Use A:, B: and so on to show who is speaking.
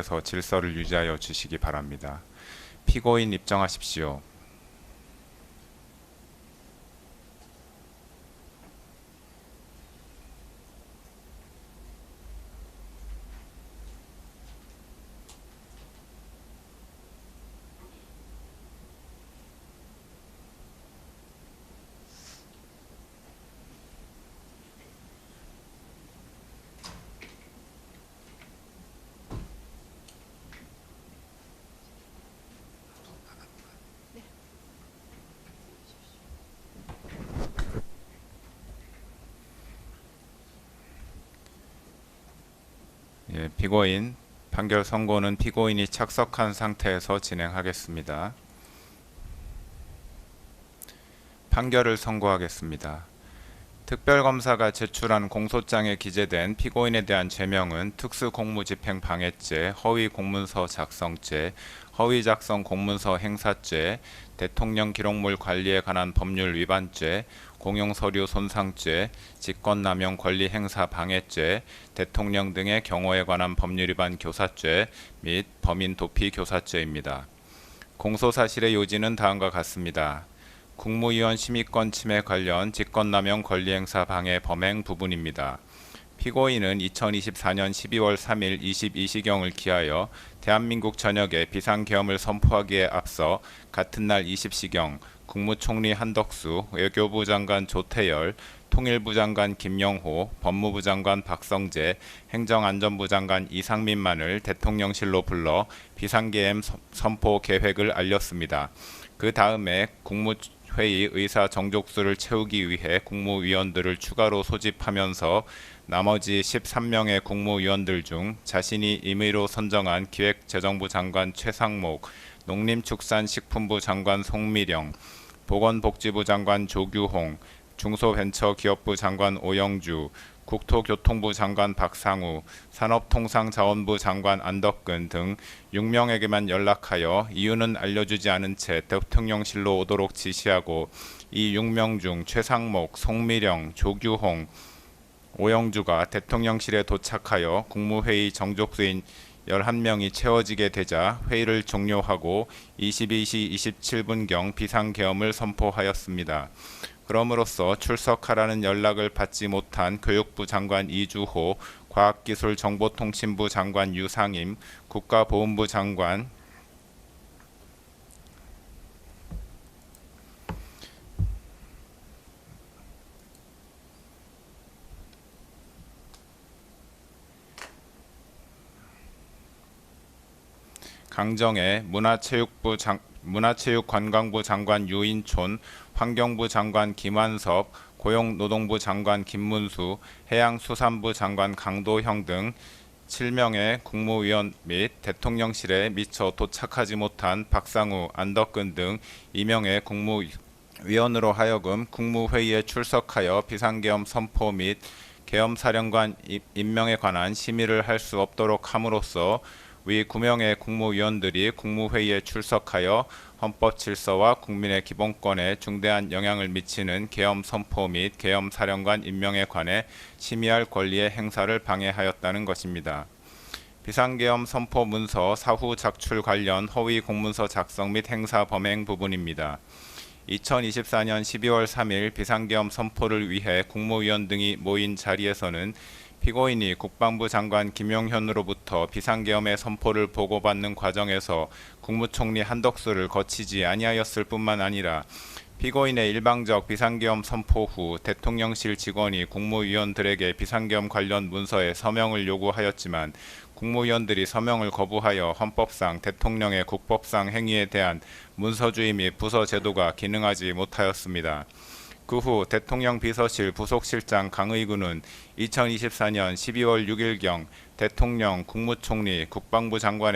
A: 에서 질서를 유지하여 주시기 바랍니다. 피고인 입정하십시오. 예, 피고인 판결 선고는 피고인이 착석한 상태에서 진행하겠습니다. 판결을 선고하겠습니다. 특별검사가 제출한 공소장에 기재된 피고인에 대한 죄명은 특수공무집행 방해죄, 허위 공문서 작성죄, 허위 작성 공문서 행사죄, 대통령 기록물 관리에 관한 법률 위반죄, 공용서류 손상죄, 직권남용 권리 행사 방해죄, 대통령 등의 경호에 관한 법률 위반 교사죄 및 범인 도피 교사죄입니다. 공소 사실의 요지는 다음과 같습니다. 국무위원 심의권 침해 관련 직권남용 권리행사 방해 범행 부분입니다. 피고인은 2024년 12월 3일 22시경을 기하여 대한민국 전역에 비상계엄을 선포하기에 앞서 같은 날 20시경 국무총리 한덕수, 외교부 장관 조태열, 통일부 장관 김영호, 법무부 장관 박성재, 행정안전부 장관 이상민만을 대통령실로 불러 비상계엄 선포 계획을 알렸습니다. 그 다음에 국무 회의 의사 정족수를 채우기 위해 국무위원들을 추가로 소집하면서 나머지 13명의 국무위원들 중 자신이 임의로 선정한 기획재정부 장관 최상목, 농림축산식품부 장관 송미령, 보건복지부 장관 조규홍, 중소벤처기업부 장관 오영주, 국토교통부 장관 박상우, 산업통상자원부 장관 안덕근 등 6명에게만 연락하여 이유는 알려주지 않은 채 대통령실로 오도록 지시하고 이 6명 중 최상목, 송미령, 조규홍, 오영주가 대통령실에 도착하여 국무회의 정족수인 11명이 채워지게 되자 회의를 종료하고 22시 27분경 비상계엄을 선포하였습니다. 그럼으로써 출석하라는 연락을 받지 못한 교육부 장관 이주호, 과학기술정보통신부 장관 유상임, 국가보훈부 장관 강정애 문화체육부 장, 문화체육관광부 장관 유인촌, 환경부 장관 김환섭, 고용노동부 장관 김문수, 해양수산부 장관 강도형 등 7명의 국무위원 및 대통령실에 미처 도착하지 못한 박상우, 안덕근 등 2명의 국무위원으로 하여금 국무회의에 출석하여 비상계엄 선포 및 계엄사령관 임명에 관한 심의를 할 수 없도록 함으로써 위 9명의 국무위원들이 국무회의에 출석하여 헌법 질서와 국민의 기본권에 중대한 영향을 미치는 계엄 선포 및 계엄 사령관 임명에 관해 심의할 권리의 행사를 방해하였다는 것입니다. 비상계엄 선포 문서 사후 작출 관련 허위 공문서 작성 및 행사 범행 부분입니다. 2024년 12월 3일 비상계엄 선포를 위해 국무위원 등이 모인 자리에서는 피고인이 국방부 장관 김용현으로부터 비상계엄의 선포를 보고받는 과정에서 국무총리 한덕수를 거치지 아니하였을 뿐만 아니라 피고인의 일방적 비상계엄 선포 후 대통령실 직원이 국무위원들에게 비상계엄 관련 문서에 서명을 요구하였지만 국무위원들이 서명을 거부하여 헌법상 대통령의 국법상 행위에 대한 문서주의 및 부서 제도가 기능하지 못하였습니다. 그 후 대통령 비서실 부속실장 강의군은 2024년 12월 6일경 대통령, 국무총리, 국방부 장관의